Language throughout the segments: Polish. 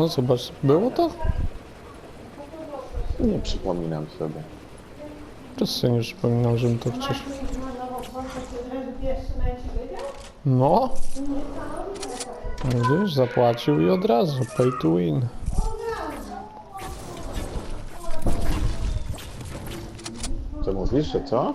No zobacz, było to? Nie przypominam sobie. Też sobie nie przypominam, żebym to wcześniej... No. Widzisz, zapłacił i od razu, pay to win. Co mówisz, że co?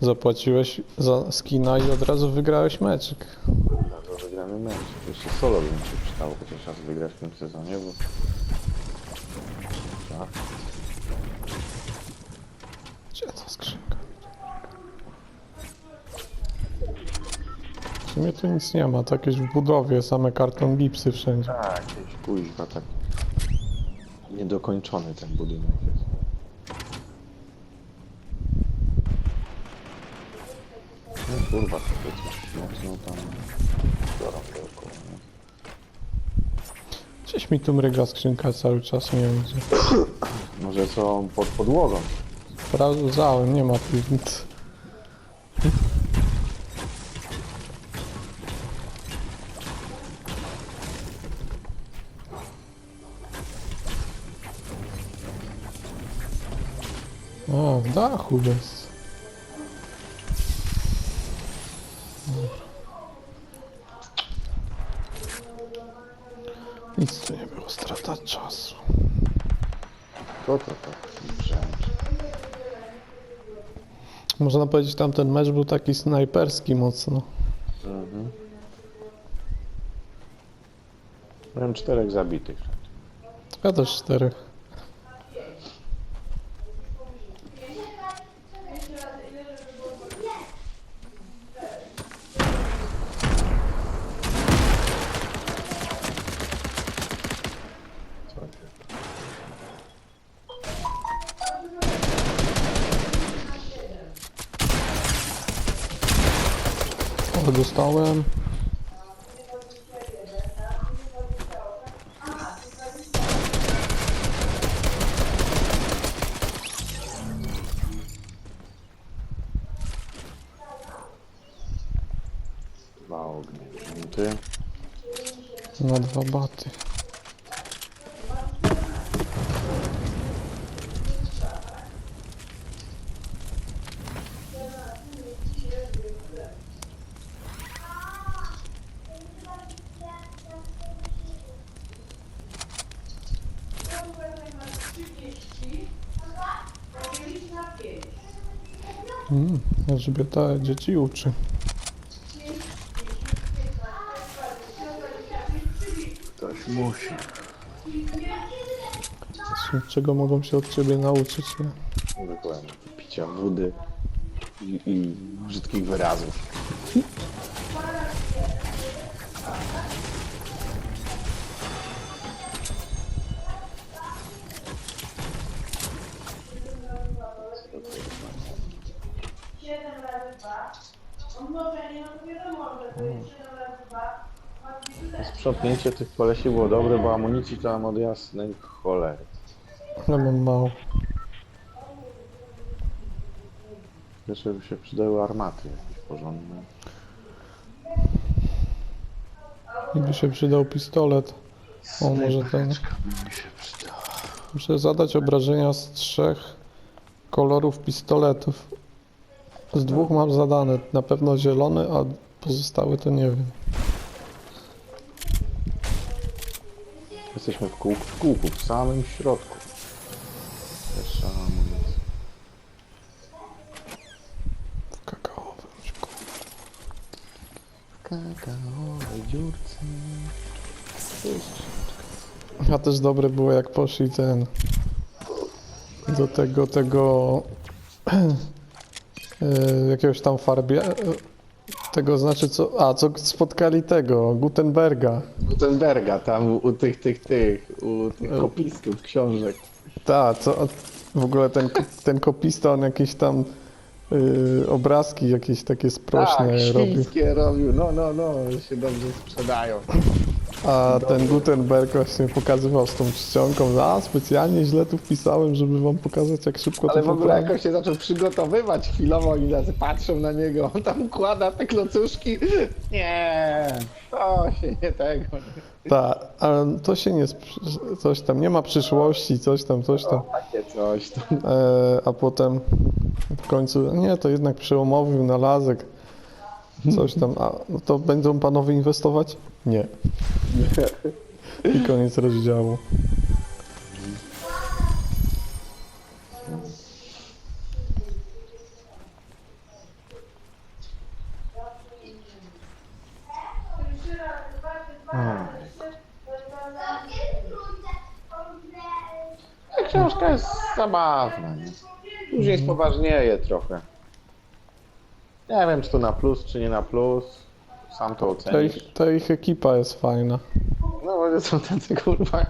Zapłaciłeś za skina i od razu wygrałeś meczyk. Wygrany mecz. Jeszcze solo by mi się przydało chociaż raz wygrać w tym sezonie, bo... Tak. Gdzie ta skrzynka? W sumie tu nic nie ma, to jakieś w budowie, same karton gipsy wszędzie. Tak, jakieś kuźwa tak. Niedokończony ten budynek jest. No kurwa, to coś mocno tam biorą nie? Gdzieś mi tu mryga skrzynka cały czas, nie wiem gdzie. Może są pod podłogą. Sprawdzałem, nie ma tu nic. O, w dachu jest. Powiedzieć, tamten mecz był taki snajperski mocno. Mhm. Miałem czterech zabitych. Ja też czterech. Co się? Dostałem. Dwa ognie. Minuty. Na dwa baty. Mm, Elżbieta dzieci uczy. Ktoś musi. Czego mogą się od ciebie nauczyć? Nie? Dokładnie. Picia wody i, i brzydkich wyrazów. Siedem razy dwa. Umnożenie, no to wiadomo, że to jest siedem razy dwa. Sprzątnięcie tych kolesi było dobre, bo amunicji to mam od jasnej cholery. Ja mam mało. Jeszcze by się przydały armaty jakieś porządne. I by się przydał pistolet. O, może ten. Snajpereczka by mi się przydała. Muszę zadać obrażenia z trzech kolorów pistoletów. Z dwóch mam zadane. Na pewno zielony, a pozostałe to nie wiem. Jesteśmy w kółku, w kółku, w samym środku. Jeszcze amunicji. W kakaowym środku. W kakaowej dziurce. A też dobre było jak poszli ten. Do tego, tego. e, jakiegoś tam farbia. E, Tego znaczy co. A, co spotkali tego, Gutenberga. Gutenberga tam u tych, tych, tych, u tych kopistów książek. Tak, co w ogóle ten, ten kopista, on jakieś tam y, obrazki jakieś takie sprośne tak, robił. robił, no, no, no, się dobrze sprzedają. A ten Gutenberg właśnie pokazywał z tą czcionką, a specjalnie źle tu wpisałem, żeby wam pokazać jak szybko Ale to w ogóle jakoś się zaczął przygotowywać chwilowo i tacy patrzą na niego, on tam układa te klocuszki. Nie, to się nie tego. Tak, ale to się nie, sprz- coś tam, nie ma przyszłości, coś tam, coś tam. Takie coś. To... E, a potem w końcu, nie, to jednak przełomowy wynalazek, coś tam, a no to będą panowie inwestować? Nie. I koniec rozdziału. Książka jest zabawna. Nie? Później spoważnieje trochę. Nie wiem, czy to na plus, czy nie na plus. Sam to Ta ocenisz. ich, ta ich ekipa jest fajna. No bo są tacy kurwa.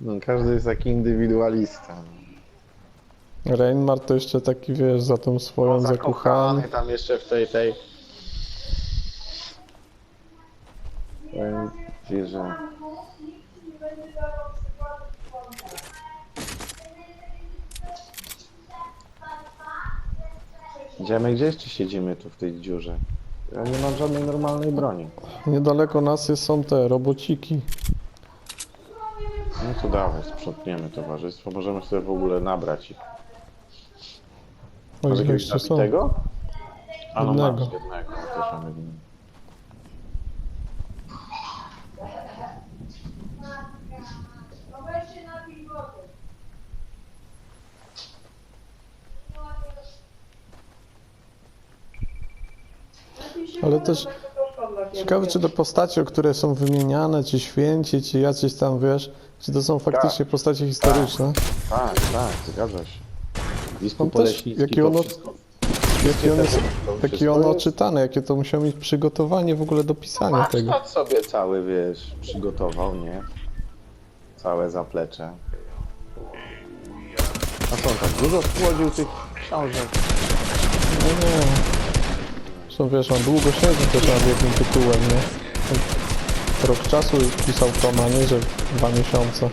No, każdy jest taki indywidualista. Reinmar to jeszcze taki, wiesz, za tą swoją zakuchaną. tam jeszcze w tej tej. Powiem ci, że Idziemy gdzieś, czy siedzimy tu w tej dziurze? Ja nie mam żadnej normalnej broni. Niedaleko nas jest, są te robociki. No to dawaj, sprzątniemy towarzystwo. Możemy sobie w ogóle nabrać ich. Masz jakiegoś jeszcze są. zabitego? A no masz jednego. Też mam jednego. No weź się napij wody. Napij się Ale też Ciekawe, czy te postacie, które są wymieniane, czy święci, czy jacyś tam, wiesz, czy to są faktycznie postacie historyczne. Tak, tak, zgadza się. Biskup On też, Oleśnicki jaki to ono- wszystko- Jakie wszystko jakie jest- ono czytane, jakie to musiało mieć przygotowanie w ogóle do pisania tego. Warsztat sobie cały, wiesz, przygotował, nie? Całe zaplecze. A co on tak dużo spłodził tych książek? No nie. Zresztą wiesz, on długo siedzi też nad jednym tytułem, nie? Rok czasu pisał tom, a nie, że dwa miesiące.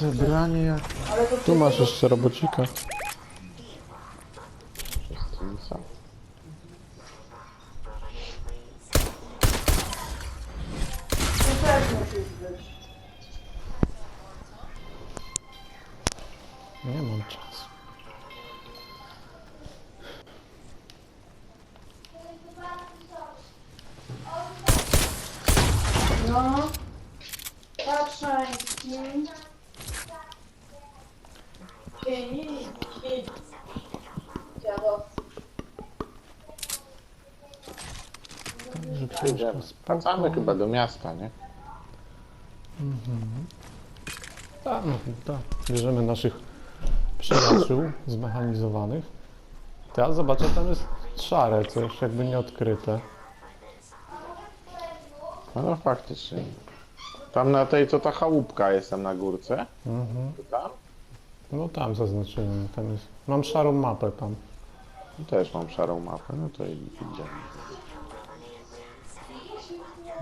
Zebranie jak Tu masz jeszcze robocika. Nie mam czasu. No. Że Idziemy. Wracamy chyba do miasta, nie? Tak, no tak. Bierzemy naszych przyjaciół zmechanizowanych. Teraz zobaczę, tam jest szare coś, jakby nieodkryte. No, no faktycznie. Tam na tej, co ta chałupka jest tam na górce. Mhm. To Tam? No tam zaznaczyłem, tam jest. Mam szarą mapę tam. Też mam szarą mapę, no to i idziemy.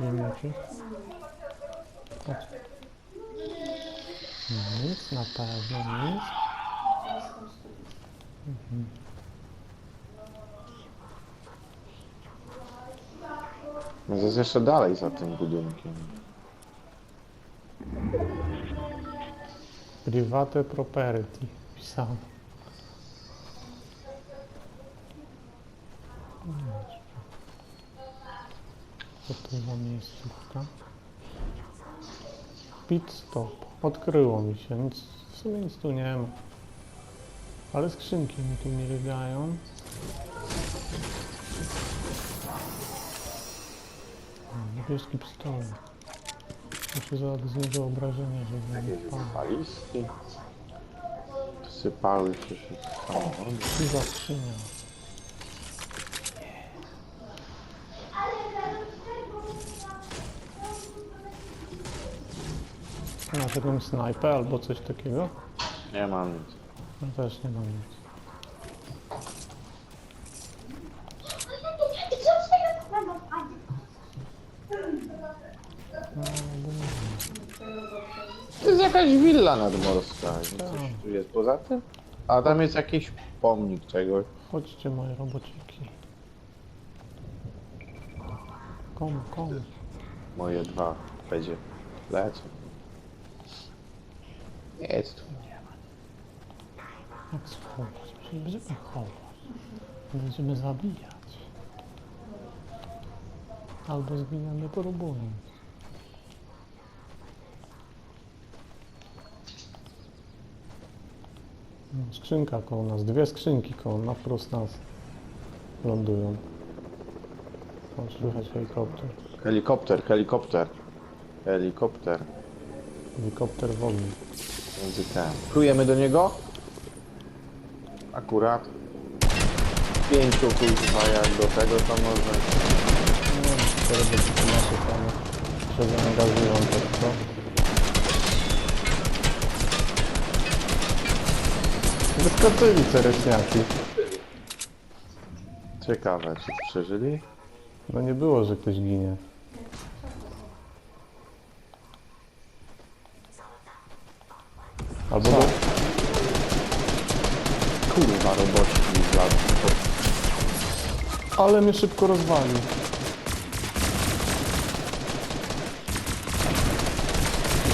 Nie wiem czy. Nic, na pewno nic. No to jest jeszcze dalej za tym budynkiem. Private property pisano. Co to za miejscówka? Pit stop. Odkryło mi się, nic, w sumie nic tu nie ma. Ale skrzynki mi tu mirygają. O, Niebieski pistolet. Muszę zadać z niego obrażenia, żeby nie padł. Paliski. Sypały się się samochody. Siwa skrzynia. Masz jakąś snajpę albo coś takiego? Nie mam nic. No też nie mam nic. To jest jakaś willa nadmorska. Coś tu jest poza tym? A tam jest jakiś pomnik czegoś. Chodźcie moje robociki. Kom, kom. Moje dwa będzie lecą. Nic tu nie. Jak schować? Przecież będziemy chować. Będziemy zabijać. Albo zginiemy po robonie. No, Skrzynka koło nas, dwie skrzynki koło na wprost nas lądują. O, słychać helikopter. Helikopter, helikopter. Helikopter. Helikopter w. Między. Plujemy do niego? Akurat. Pięciu kuźwa jak do tego to może. Czy te roboty nasze tam tak, co? Wyskoczyli cereśniaki. Ciekawe, czy przeżyli? No nie było, że ktoś ginie. Albo do... Kurwa roboci z lat. Ale mnie szybko rozwalił.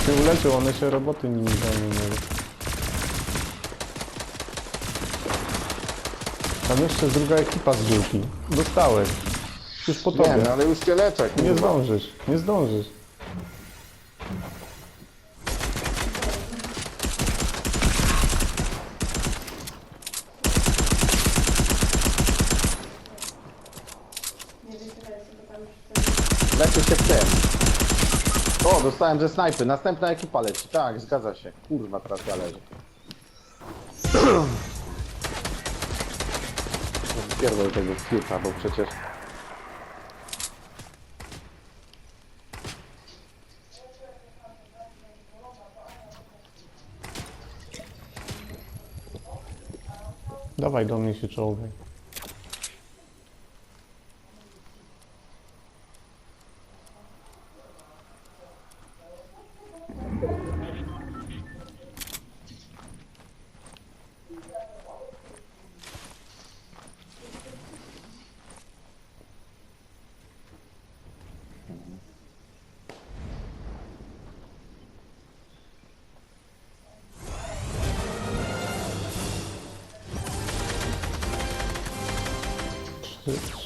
Się uleczył, one się roboty nimi zajmowały. Tam jeszcze druga ekipa z dziurki. Dostałeś. Już po tobie. Nie, no ale już cię leczę, Nie kurwa. zdążysz, nie zdążysz. Leczę się w tym. O, dostałem ze snajpy. Następna ekipa leci. Tak, zgadza się. Kurwa, teraz ja leżę. Tego fiuta, bo przecież... Dawaj do mnie się czołgaj.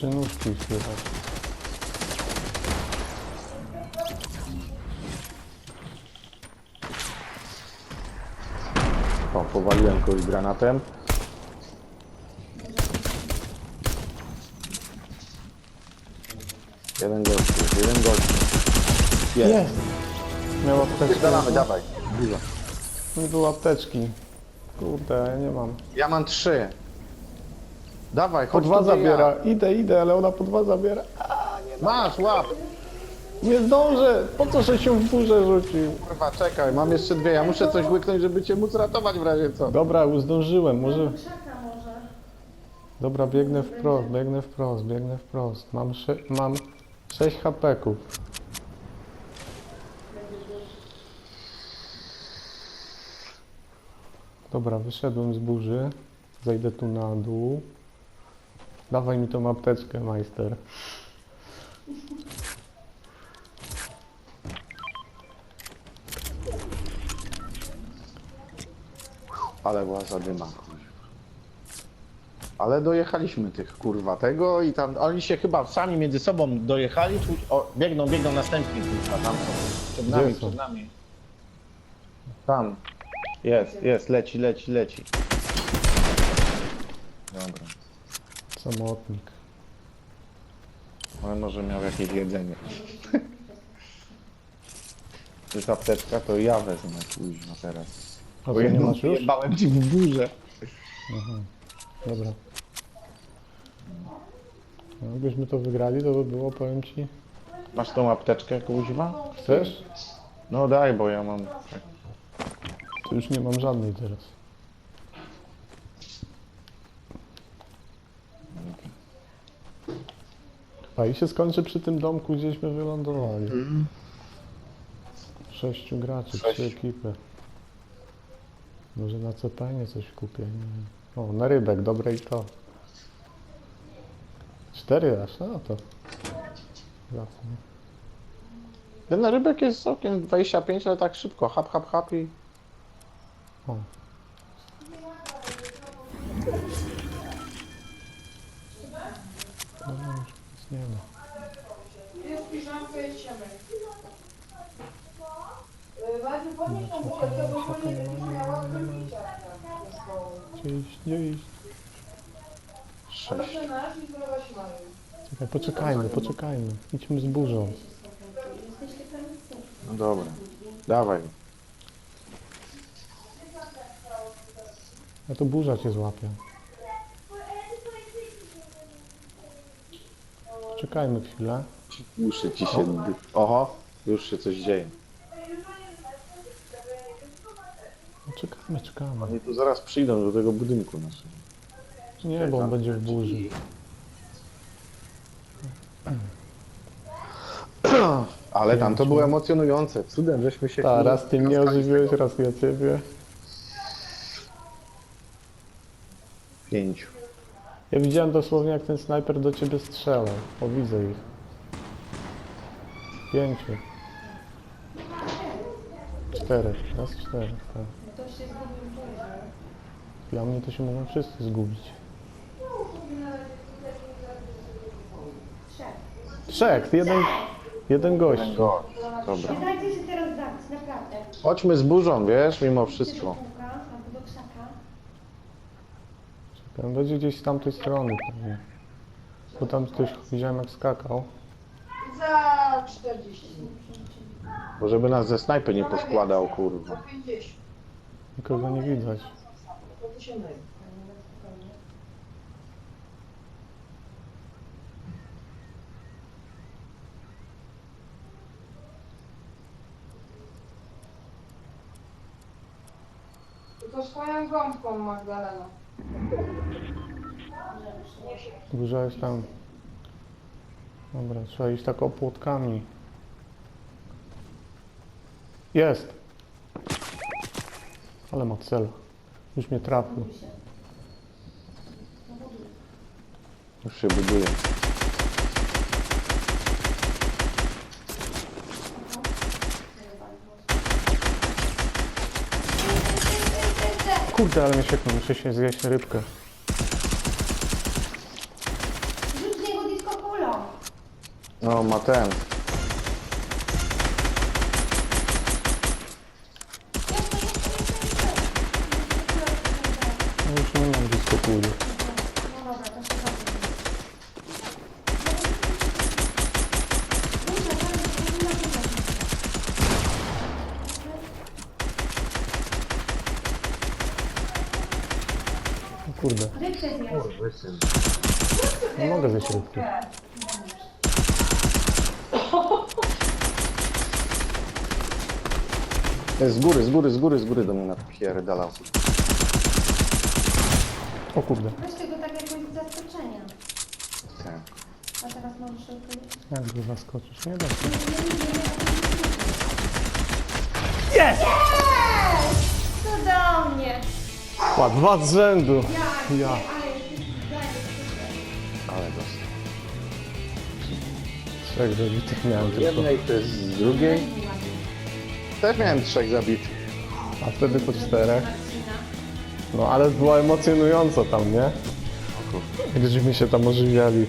Nóżki słychać. O, powaliłem kogoś granatem. Jeden gościu, jeden gościu. Jest. Miał apteczkę. Dawaj, dawaj. Dużo. Nie było apteczki. Kurde, ja nie mam. Ja mam trzy. Dawaj, Po chodź dwa tu, gdzie zabiera. Ja. Idę, idę, ale ona po dwa zabiera. Masz, łap. Nie zdążę! Po co, że się w burze rzucił? Kurwa, czekaj, mam jeszcze dwie. Ja muszę coś łyknąć, żeby cię móc ratować w razie co. Dobra, już zdążyłem, może... Krzaka może. Dobra, biegnę wprost, biegnę wprost, biegnę wprost. Mam, sze... mam 6 hapeków. Dobra, wyszedłem z burzy. Zejdę tu na dół. Dawaj mi tą apteczkę, majster. Ale była zadyma. Ale dojechaliśmy tych kurwa tego i tam oni się chyba sami między sobą dojechali. Tu, o, biegną, biegną następni kurwa, tam są. Przed nami, są? przed nami. Tam. Jest, jest, leci, leci, leci. Dobra. Samotnik. Ale może miał jakieś jedzenie. To jest apteczka, to ja wezmę kuźwa teraz. A co, Bo nie jedną masz już? Jebałem ci w górze. Dobra. No, Jakbyśmy to wygrali, to by było, powiem ci... Masz tą apteczkę kuźwa? Chcesz? No daj, bo ja mam... To już nie mam żadnej teraz. A i się skończy przy tym domku, gdzieśmy wylądowali. Sześciu graczy, trzy Sześciu. ekipy. Może na CPN coś kupię, nie. O, na rybek, dobre i to. Cztery aż, no to. Zacnie. Ten rybek jest całkiem 25, ale tak szybko. Hap, hap, hap i... O. nie ma. Jest piżamka i siemek. Madziu, podnieś tą bo to nie będzie miała krwicia. Gdzie iść? Sześć. Proszę nasz i zdrowaś mają. Czekaj, poczekajmy, poczekajmy. Idźmy z burzą. No dobra. Dawaj. A to burza cię złapie. Czekajmy chwilę. Uszy ci się... Oho, już się coś dzieje. No, Czekamy, czekamy. Oni tu zaraz przyjdą do tego budynku naszego. Nie, bo on będzie w burzy. Ale tam to było emocjonujące. Cudem, żeśmy się... Ta, raz ty mnie ożywiłeś, raz ja ciebie. Pięciu. Ja widziałem dosłownie jak ten snajper do ciebie strzelał. O, widzę ich. Pięciu. Czterech, raz czterech, tak. Dla mnie to się mogą wszyscy zgubić. Trzech, jeden, jeden gość. Go. Dobra. Nie dajcie się teraz zabić, naprawdę. Chodźmy z burzą, wiesz, mimo wszystko. kółka albo do krzaka. On będzie gdzieś z tamtej strony pewnie. Bo tam ktoś widziałem jak skakał. Za 40. Bo żeby nas ze snajpy nie poskładał, kurwa. Za 50. Nikogo nie widać. To ty się myli. Tylko swoją gąbką Magdalena. Burza jest tam. Dobra, trzeba iść tak opłotkami. Jest! Ale ma cel. Już mnie trafił. Już się buduje. Kurde, ale mnie sieknął. Muszę się zjeść rybkę. Rzuć z niego disco kulą. No, ma ten. No już nie mam blisko kuli. No dobra, to się zrobi. O Rybkę zjedz. nie mogę zjeść rybki. Z góry, z góry, z góry, z góry do mnie napierdalał. O kurde, Weź tego tak jakoś z zaskoczenia. Tak. A teraz możesz odpowiedzieć. jak go zaskoczyć? Nie da się. Cudownie! Pa, dwa z rzędu! Ja. Ale dostał. Trzech zabitych miałem Z tylko. jednej, to jest z drugiej. Też miałem trzech zabitych. A wtedy po czterech. No ale było emocjonująco tam, nie? Jak żeśmy się tam ożywiali.